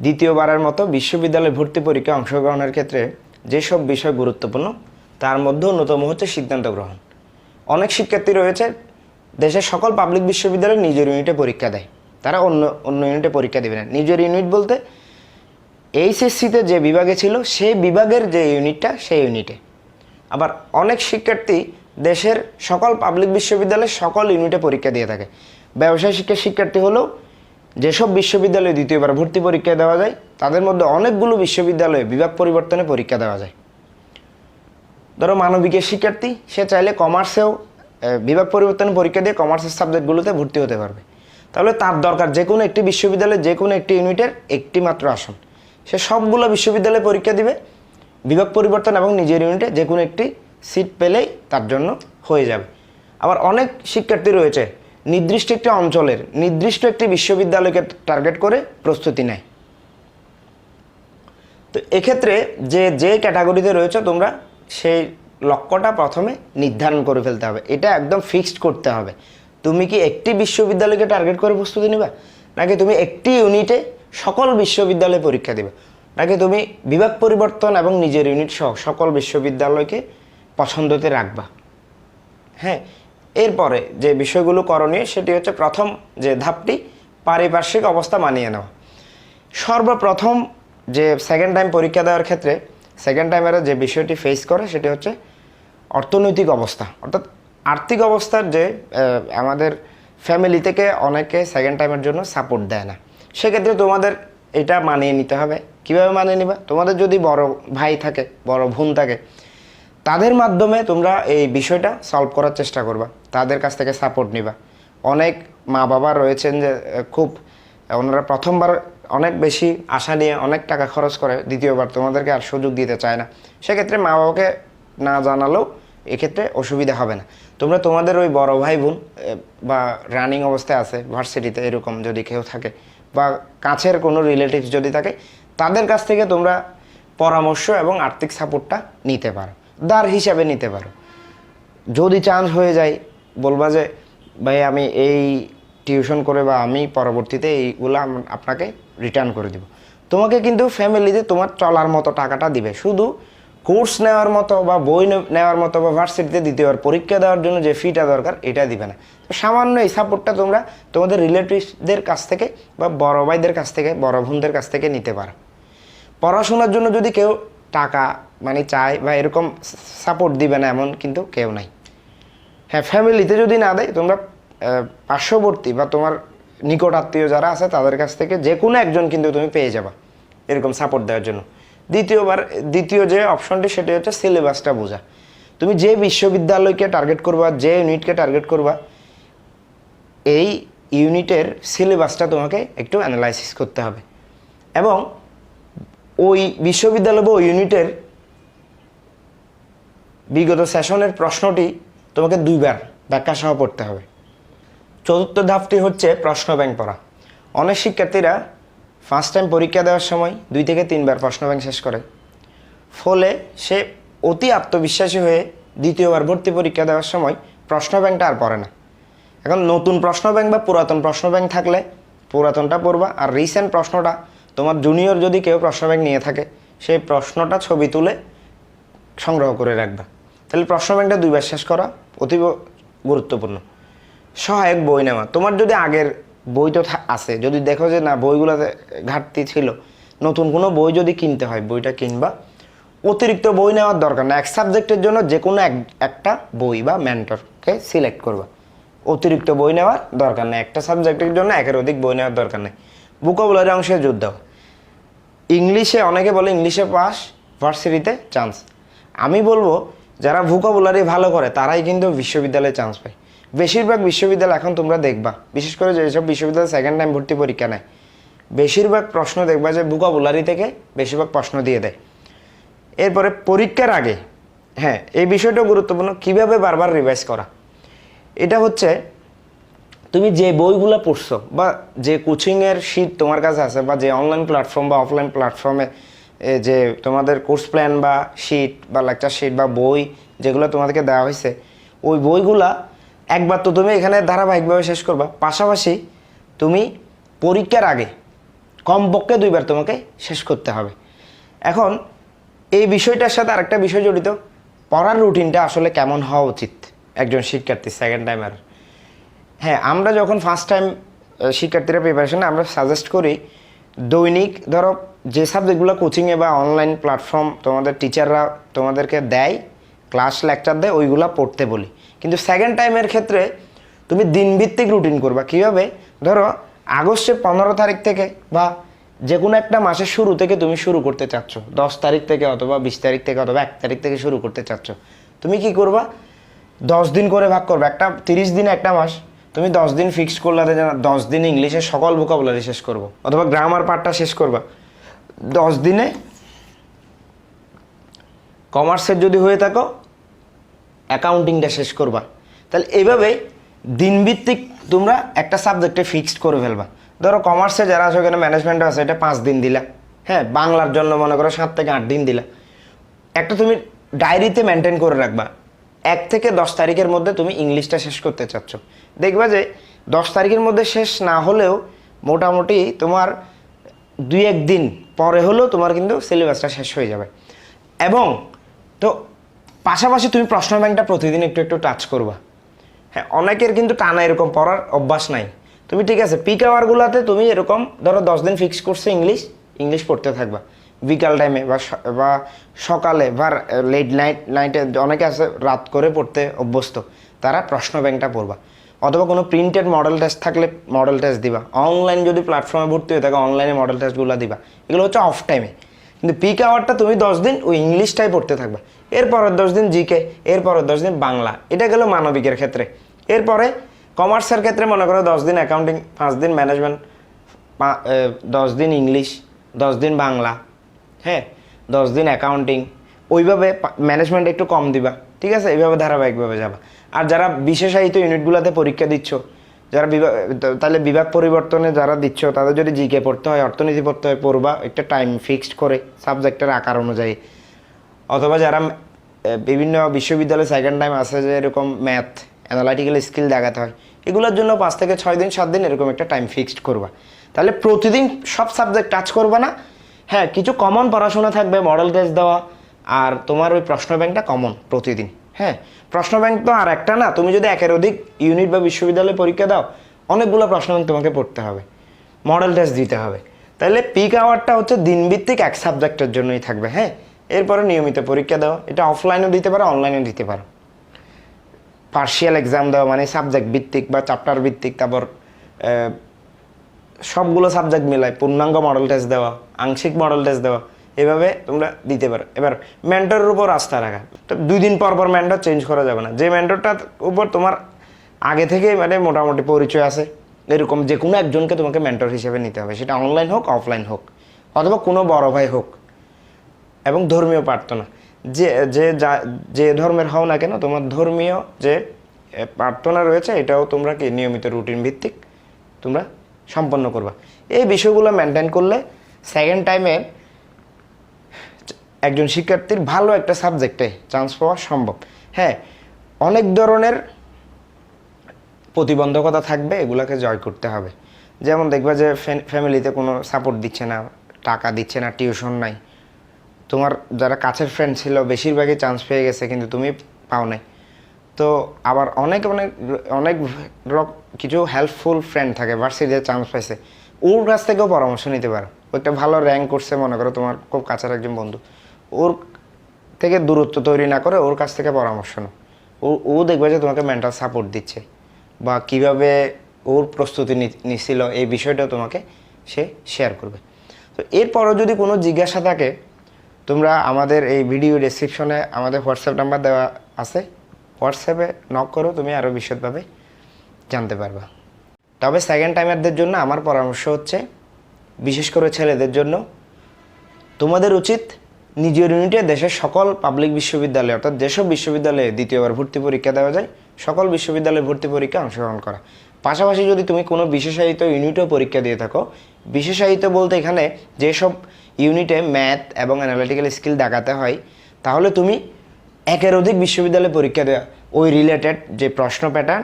দ্বিতীয়বারের মতো বিশ্ববিদ্যালয় ভর্তি পরীক্ষায় অংশগ্রহণের ক্ষেত্রে যেসব বিষয় গুরুত্বপূর্ণ, তার মধ্যে অন্যতম হচ্ছে সিদ্ধান্ত গ্রহণ। অনেক শিক্ষার্থী রয়েছে, দেশের সকল পাবলিক বিশ্ববিদ্যালয়ে নিজের ইউনিটে পরীক্ষা দেয়। তারা অন্য অন্য ইউনিটে পরীক্ষা দেবে না। নিজের ইউনিট বলতে এইচএসসিতে যে বিভাগে ছিল, সেই বিভাগের যে ইউনিটটা সেই ইউনিটে আবার অনেক শিক্ষার্থী দেশের সকল পাবলিক বিশ্ববিদ্যালয়ের সকল ইউনিটে পরীক্ষা দিয়ে থাকে। ব্যবসায় শিক্ষার শিক্ষার্থী হলেও যেসব বিশ্ববিদ্যালয়ে দ্বিতীয়বার ভর্তি পরীক্ষা দেওয়া যায়, তাদের মধ্যে অনেকগুলো বিশ্ববিদ্যালয়ে বিভাগ পরিবর্তনে পরীক্ষা দেওয়া যায়। ধরো মানবিকের শিক্ষার্থী, সে চাইলে কমার্সেও বিভাগ পরিবর্তনে পরীক্ষা দিয়ে কমার্সের সাবজেক্টগুলোতে ভর্তি হতে পারবে। তাহলে তার দরকার যে কোনো একটি বিশ্ববিদ্যালয়ে যে কোনো একটি ইউনিটের একটি মাত্র আসন। সে সবগুলো বিশ্ববিদ্যালয়ে পরীক্ষা দিবে, বিভাগ পরিবর্তন এবং নিজের ইউনিটে যে কোনো একটি সিট পেলেই তার জন্য হয়ে যাবে। আবার অনেক শিক্ষার্থী রয়েছে নির্দিষ্ট একটি অঞ্চলের, নির্দিষ্ট একটি বিশ্ববিদ্যালয়কে টার্গেট করে প্রস্তুতি নেয়। তো এক্ষেত্রে যে যে ক্যাটাগরিতে রয়েছে তোমরা, সেই লক্ষ্যটা প্রথমে নির্ধারণ করে ফেলতে হবে। এটা একদম ফিক্সড করতে হবে। তুমি কি একটি বিশ্ববিদ্যালয়কে টার্গেট করে প্রস্তুতি নেবে? নাকি তুমি একটি ইউনিটে সকল বিশ্ববিদ্যালয়ে পরীক্ষা দেবে? নাকি তুমি বিভাগ পরিবর্তন এবং নিজের ইউনিট সহ সকল বিশ্ববিদ্যালয়কে পছন্দতে রাখবা? হ্যাঁ এরপরে যে বিষয়গুলো করণীয়, সেটি হচ্ছে প্রথম যে ধাপটি, পারিপার্শ্বিক অবস্থা মানিয়ে নেওয়া। সর্বপ্রথম যে সেকেন্ড টাইম পরীক্ষা দেওয়ার ক্ষেত্রে সেকেন্ড টাইমের যে বিষয়টি ফেস করে, সেটি হচ্ছে অর্থনৈতিক অবস্থা। অর্থাৎ আর্থিক অবস্থার যে আমাদের ফ্যামিলি থেকে অনেকে সেকেন্ড টাইমের জন্য সাপোর্ট দেয় না। সেক্ষেত্রে তোমাদের এটা মানিয়ে নিতে হবে। কীভাবে মানিয়ে নিবা? তোমাদের যদি বড় ভাই থাকে, বড় বোন থাকে তাদের মাধ্যমে তোমরা এই বিষয়টা সলভ করার চেষ্টা করবা। তাদের কাছ থেকে সাপোর্ট নিবা। অনেক মা বাবা রয়েছেন যে, খুব, ওনারা প্রথমবার অনেক বেশি আশা নিয়ে অনেক টাকা খরচ করে, দ্বিতীয়বার তোমাদেরকে আর সুযোগ দিতে চায় না। সেক্ষেত্রে মা বাবাকে না জানালেও এক্ষেত্রে অসুবিধা হবে না। তোমরা তোমাদের ওই বড় ভাই বোন বা রানিং অবস্থায় আছে ভার্সিটিতে এরকম যদি কেউ থাকে, বা কাছের কোনো রিলেটিভস যদি থাকে, তাদের কাছ থেকে তোমরা পরামর্শ এবং আর্থিক সাপোর্টটা নিতে পারো। দার হিসাবে নিতে পারো। যদি চান্স হয়ে যায়, বলবা যে, ভাই, আমি এই টিউশন করে বা আমি পরবর্তীতে এইগুলো আপনাকে রিটার্ন করে দিব। তোমাকে কিন্তু ফ্যামিলিতে তোমার চলার মতো টাকাটা দিবে। শুধু কোর্স নেওয়ার মতো বা বই নেওয়ার মতো বা ভার্সিটিতে দ্বিতীয়বার পরীক্ষা দেওয়ার জন্য যে ফিটা দরকার, এটা দিবে না। তো সামান্য এই সাপোর্টটা তোমরা তোমাদের রিলেটিভসদের কাছ থেকে বা বড় ভাইদের কাছ থেকে, বড় বোনদের কাছ থেকে নিতে পারো। পড়াশোনার জন্য যদি কেউ টাকা মানে চায় বা এরকম সাপোর্ট দিবে না এমন কিন্তু কেউ নাই। হ্যাঁ ফ্যামিলিতে যদি না দেয়, তোমরা পার্শ্ববর্তী বা তোমার নিকট আত্মীয় যারা আছে, তাদের কাছ থেকে যে কোনো একজন কিন্তু তুমি পেয়ে যাবা এরকম সাপোর্ট দেওয়ার জন্য। দ্বিতীয়বার, দ্বিতীয় যে অপশনটি সেটি হচ্ছে সিলেবাসটা বোঝা। তুমি যে বিশ্ববিদ্যালয়কে টার্গেট করবা, যে ইউনিটকে টার্গেট করবা, এই ইউনিটের সিলেবাসটা তোমাকে একটু অ্যানালাইসিস করতে হবে। এবং ওই বিশ্ববিদ্যালয় বা ইউনিটের বিগত সেশনের প্রশ্নটি তোমাকে দুইবার ব্যাখ্যা সহ পড়তে হবে। চতুর্থ ধাপটি হচ্ছে প্রশ্ন ব্যাংক পড়া। অনেক শিক্ষার্থীরা ফার্স্ট টাইম পরীক্ষা দেওয়ার সময় দুই থেকে তিনবার প্রশ্ন ব্যাংক শেষ করে। ফলে সে অতি আত্মবিশ্বাসী হয়ে দ্বিতীয়বার ভর্তি পরীক্ষা দেওয়ার সময় প্রশ্ন ব্যাংকটা আর পড়ে না। এখন নতুন প্রশ্ন ব্যাংক বা পুরাতন প্রশ্ন ব্যাংক থাকলে পুরাতনটা পড়বা আর রিসেন্ট প্রশ্নটা তোমার জুনিয়র যদি কেউ প্রশ্ন ব্যাংক নিয়ে থাকে, সেই প্রশ্নটা ছবি তুলে সংগ্রহ করে রাখবা। তাহলে প্রশ্ন ব্যাংকটা দুইবার শেষ করা অতীব গুরুত্বপূর্ণ। সহায়ক বই নেওয়া। তোমার যদি আগের বই তো আছে, যদি দেখো যে না, বইগুলোতে ঘাটতি ছিল, নতুন কোনো বই যদি কিনতে হয়, বইটা কিনবা, অতিরিক্ত বই নেওয়ার দরকার না। এক সাবজেক্টের জন্য যে কোনো এক, একটা বই বা মেন্টরকে সিলেক্ট করবা। অতিরিক্ত বই নেওয়ার দরকার নেই। একটা সাবজেক্টের জন্য একের অধিক বই নেওয়ার দরকার নেই। বুকবুলারি অংশে দাও। ইংলিশে অনেকে বলে, ইংলিশে পাস ভার্সিটিতে চান্স আমি বলব যারা ভোকাবুলারি ভালো করে, তারাই কিন্তু বিশ্ববিদ্যালয়ে চান্স পায়। বেশিরভাগ বিশ্ববিদ্যালয় এখন তোমরা দেখবা, বিশেষ করে যেসব বিশ্ববিদ্যালয় সেকেন্ড টাইম ভর্তি পরীক্ষা নেয়, বেশিরভাগ প্রশ্ন দেখবা যে ভোকাবুলারি থেকে বেশিরভাগ প্রশ্ন দিয়ে দেয়। এরপরে পরীক্ষার আগে হ্যাঁ এই বিষয়টাও গুরুত্বপূর্ণ, কীভাবে বারবার রিভাইজ করা? এটা হচ্ছে, তুমি যে বইগুলো পড়ছো বা যে কোচিংয়ের শিট তোমার কাছে আছে বা যে অনলাইন প্ল্যাটফর্ম বা অফলাইন প্ল্যাটফর্মে যে তোমাদের কোর্স প্ল্যান বা শিট বা লেকচার শিট বা বই যেগুলো তোমাদেরকে দেওয়া হয়েছে, ওই বইগুলা একবার তো তুমি এখানে ধারাবাহিকভাবে শেষ করবা। পাশাপাশি তুমি পরীক্ষার আগে কমপক্ষে দুইবার তোমাকে শেষ করতে হবে। এখন এই বিষয়টার সাথে আরেকটা বিষয় জড়িত। পড়ার রুটিনটা আসলে কেমন হওয়া উচিত একজন শিক্ষার্থী সেকেন্ড টাইমার হ্যাঁ আমরা যখন ফার্স্ট টাইম শিক্ষার্থীরা প্রিপারেশন আমরা সাজেস্ট করি দৈনিক, ধরো, যে সাবজেক্টগুলো কোচিংয়ে বা অনলাইন প্ল্যাটফর্ম তোমাদের টিচাররা তোমাদেরকে দেয় ক্লাস লেকচার দেয়, ওইগুলো পড়তে বলি। কিন্তু সেকেন্ড টাইমের ক্ষেত্রে তুমি দিনভিত্তিক রুটিন করবা। কীভাবে? ধরো, আগস্টের পনেরো তারিখ থেকে বা যে কোনো একটা মাসের শুরু থেকে তুমি শুরু করতে চাচ্ছ। দশ তারিখ থেকে অথবা বিশ তারিখ থেকে অথবা এক তারিখ থেকে শুরু করতে চাচ্ছ। তুমি কি করবা? দশ দিন করে ভাগ করবে। একটা তিরিশ দিন একটা মাস তুমি দশ দিন ফিক্স করলে দশ দিন ইংলিশে সকল ভোকাবুলারি শেষ করব। অথবা গ্রামার পার্টটা শেষ করবা। দশ দিনে কমার্সের যদি হয়ে থাকো অ্যাকাউন্টিংটা শেষ করবা। তাহলে এইভাবে দিনভিত্তিক তোমরা একটা সাবজেক্টে ফিক্সড করে ফেলবা। ধরো কমার্সে যারা আছে ওখানে ম্যানেজমেন্ট আছে, এটা পাঁচ দিন দিলা। হ্যাঁ বাংলার জন্য মনে করো সাত থেকে আট দিন দিলা। একটা তুমি ডায়েরিতে মেনটেন করে রাখবা। এক থেকে দশ তারিখের মধ্যে তুমি ইংলিশটা শেষ করতে চাচ্ছ। দেখবা যে দশ তারিখের মধ্যে শেষ না হলেও মোটামুটি তোমার দুই এক দিন পরে হলেও তোমার কিন্তু সিলেবাসটা শেষ হয়ে যাবে। এবং তো পাশাপাশি তুমি প্রশ্ন ব্যাংকটা প্রতিদিন একটু একটু টাচ করবা। হ্যাঁ অনেকের কিন্তু টানা এরকম পড়ার অভ্যাস নাই। তুমি ঠিক আছে পিক আওয়ারগুলোতে তুমি এরকম ধরো দশ দিন ফিক্স করছে ইংলিশ ইংলিশ পড়তে থাকবা। বিকাল টাইমে বা বা সকালে বা লেট নাইট নাইটে অনেকে আছে রাত করে পড়তে অভ্যস্ত। তারা প্রশ্ন ব্যাংকটা পড়বা। অথবা কোনো প্রিন্টেড মডেল টেস্ট থাকলে মডেল টেস্ট দিবা। অনলাইন যদি প্ল্যাটফর্মে ভর্তি হয়ে থাকে অনলাইনে মডেল টেস্টগুলো দিবা। এগুলো হচ্ছে অফ টাইমে কিন্তু পিক আওয়ারটা তুমি দশ দিন ওই ইংলিশটাই পড়তে থাকবা। এরপরের দশ দিন জিকে এরপরের দশ দিন বাংলা। এটা গেল মানবিকের ক্ষেত্রে। এরপরে কমার্সের ক্ষেত্রে মনে করো দশ দিন অ্যাকাউন্টিং পাঁচ দিন ম্যানেজমেন্ট দশ দিন ইংলিশ দশ দিন বাংলা। হ্যাঁ দশ দিন অ্যাকাউন্টিং ওইভাবে ম্যানেজমেন্ট একটু কম দিবা, ঠিক আছে? এইভাবে ধারাবাহিকভাবে যাবা। আর যারা বিশেষায়িত ইউনিটগুলোতে পরীক্ষা দিচ্ছ, যারা বিভাগ তাহলে বিভাগ পরিবর্তনে যারা দিচ্ছ, তাদের যদি জিকে পড়তে হয়, অর্থনীতি পড়তে হয়, পড়বা, একটা টাইম ফিক্সড করে সাবজেক্টের আকার অনুযায়ী। অথবা যারা বিভিন্ন বিশ্ববিদ্যালয়ে সেকেন্ড টাইম আসে যে এরকম ম্যাথ অ্যানালাইটিক্যাল স্কিল দেখাতে হয়, এগুলোর জন্য পাঁচ থেকে ছয় দিন, সাত দিন এরকম একটা টাইম ফিক্সড করবা। তাহলে প্রতিদিন সব সাবজেক্ট টাচ করবা না হ্যাঁ কিছু কমন পড়াশোনা থাকবে মডেল টেস্ট দেওয়া। আর তোমার ওই প্রশ্ন ব্যাংকটা কমন প্রতিদিন। হ্যাঁ প্রশ্ন ব্যাংক তো আর একটা না, তুমি যদি একের অধিক ইউনিট বা বিশ্ববিদ্যালয়ে পরীক্ষা দাও, অনেকগুলো প্রশ্ন ব্যাংক তোমাকে পড়তে হবে। মডেল টেস্ট দিতে হবে। তাহলে পিক আওয়ারটা হচ্ছে দিনভিত্তিক এক সাবজেক্টের জন্যই থাকবে হ্যাঁ? এরপরে নিয়মিত পরীক্ষা দেওয়া এটা অফলাইনেও দিতে পারো অনলাইনেও দিতে পারো। পার্শিয়াল এক্সাম দেওয়া মানে সাবজেক্ট ভিত্তিক বা চ্যাপ্টার ভিত্তিক তারপর সবগুলো সাবজেক্ট মিলায়, পূর্ণাঙ্গ মডেল টেস্ট দেওয়া, আংশিক মডেল টেস্ট দেওয়া, এভাবে তোমরা দিতে পারো। এবার মেন্টরের উপর আস্থা রাখা। তো দুই দিন পর পর মেন্টর চেঞ্জ করা যাবে না। যে মেন্টরটার উপর তোমার আগে থেকেই মানে মোটামুটি পরিচয় আছে, এরকম যে কোনো একজনকে তোমাকে মেন্টর হিসেবে নিতে হবে। সেটা অনলাইন হোক অফলাইন হোক, অথবা কোনো বড় ভাই হোক, এবং ধর্মীয় প্রার্থনা। যে যে যা- যে ধর্মের হও না কেন, তোমার ধর্মীয় যে প্রার্থনা রয়েছে, এটাও তোমরা কি নিয়মিত রুটিন ভিত্তিক তোমরা সম্পন্ন করবা। এই বিষয়গুলো মেনটেন করলে সেকেন্ড টাইমে একজন শিক্ষার্থীর ভালো একটা সাবজেক্টে চান্স পাওয়া সম্ভব। হ্যাঁ অনেক ধরনের প্রতিবন্ধকতা থাকবে, এগুলোকে জয় করতে হবে। যেমন দেখবা যে ফ্যামিলিতে কোনো সাপোর্ট দিচ্ছে না, টাকা দিচ্ছে না টিউশন নাই। তোমার যারা কাছের ফ্রেন্ড ছিল, বেশিরভাগই চান্স পেয়ে গেছে, কিন্তু তুমি পাও নাই তো আবার অনেক অনেক অনেক কিছু হেল্পফুল ফ্রেন্ড থাকে ভার্সিটিতে চান্স পাইছে। ওর কাছ থেকেও পরামর্শ নিতে পারো। একটা ভালো র্যাঙ্ক করছে, মনে করো তোমার খুব কাছের একজন বন্ধু। ওর থেকে দূরত্ব তৈরি না করে ওর কাছ থেকে পরামর্শ নাও। ও ও দেখবে যে তোমাকে মেন্টাল সাপোর্ট দিচ্ছে বা কীভাবে ওর প্রস্তুতি নি- নিছিল এই বিষয়টা তোমাকে সে শেয়ার করবে। তো এরপরও যদি কোনো জিজ্ঞাসা থাকে, তোমরা আমাদের এই ভিডিও ডেসক্রিপশনে আমাদের হোয়াটসঅ্যাপ নাম্বার দেওয়া আছে। হোয়াটসঅ্যাপে নক করো, তুমি আরও বিশদভাবে জানতে পারবা। তবে সেকেন্ড টাইমারদের জন্য আমার পরামর্শ হচ্ছে, বিশেষ করে ছেলেদের জন্য, তোমাদের উচিত নিজের ইউনিটে দেশের সকল পাবলিক বিশ্ববিদ্যালয়ে, অর্থাৎ যেসব বিশ্ববিদ্যালয়ে দ্বিতীয়বার ভর্তি পরীক্ষা দেওয়া যায়, সকল বিশ্ববিদ্যালয়ে ভর্তি পরীক্ষা অংশগ্রহণ করা। পাশাপাশি যদি তুমি কোনো বিশেষায়িত ইউনিটেও পরীক্ষা দিয়ে থাকো, বিশেষায়িত বলতে এখানে যেসব ইউনিটে ম্যাথ এবং অ্যানালিটিক্যাল স্কিল দেখাতে হয়, তাহলে তুমি একের অধিক বিশ্ববিদ্যালয়ে পরীক্ষা দেওয়া ওই রিলেটেড যে প্রশ্ন প্যাটার্ন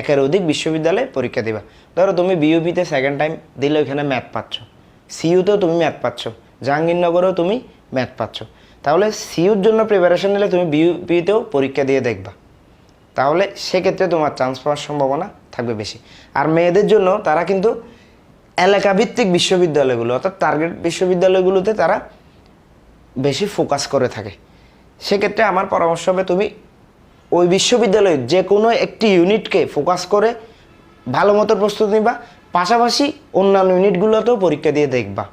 একের অধিক বিশ্ববিদ্যালয়ে পরীক্ষা দিবা। ধরো তুমি বিউপিতে সেকেন্ড টাইম দিলে ওইখানে ম্যাথ পাচ্ছ। সিইউতেও তুমি ম্যাথ পাচ্ছ। জাহাঙ্গীরনগরেও তুমি ম্যাথ পাচ্ছ। তাহলে সিইউর জন্য প্রিপারেশন নিলে তুমি বিউপিতেও পরীক্ষা দিয়ে দেখবা। তাহলে সেক্ষেত্রে তোমার চান্স পাওয়ার সম্ভাবনা থাকবে বেশি। আর মেয়েদের জন্য তারা কিন্তু এলাকাভিত্তিক বিশ্ববিদ্যালয়গুলো, অর্থাৎ টার্গেট বিশ্ববিদ্যালয়গুলোতে তারা বেশি ফোকাস করে থাকে। সেক্ষেত্রে আমার পরামর্শ হবে তুমি ওই বিশ্ববিদ্যালয়ে যে কোনো একটি ইউনিটকে ফোকাস করে ভালো মতো প্রস্তুতি নিবা, পাশাপাশি অন্যান্য ইউনিটগুলোতেও পরীক্ষা দিয়ে দেখবা।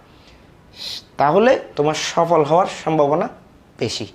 তাহলে তোমার সফল হওয়ার সম্ভাবনা বেশি।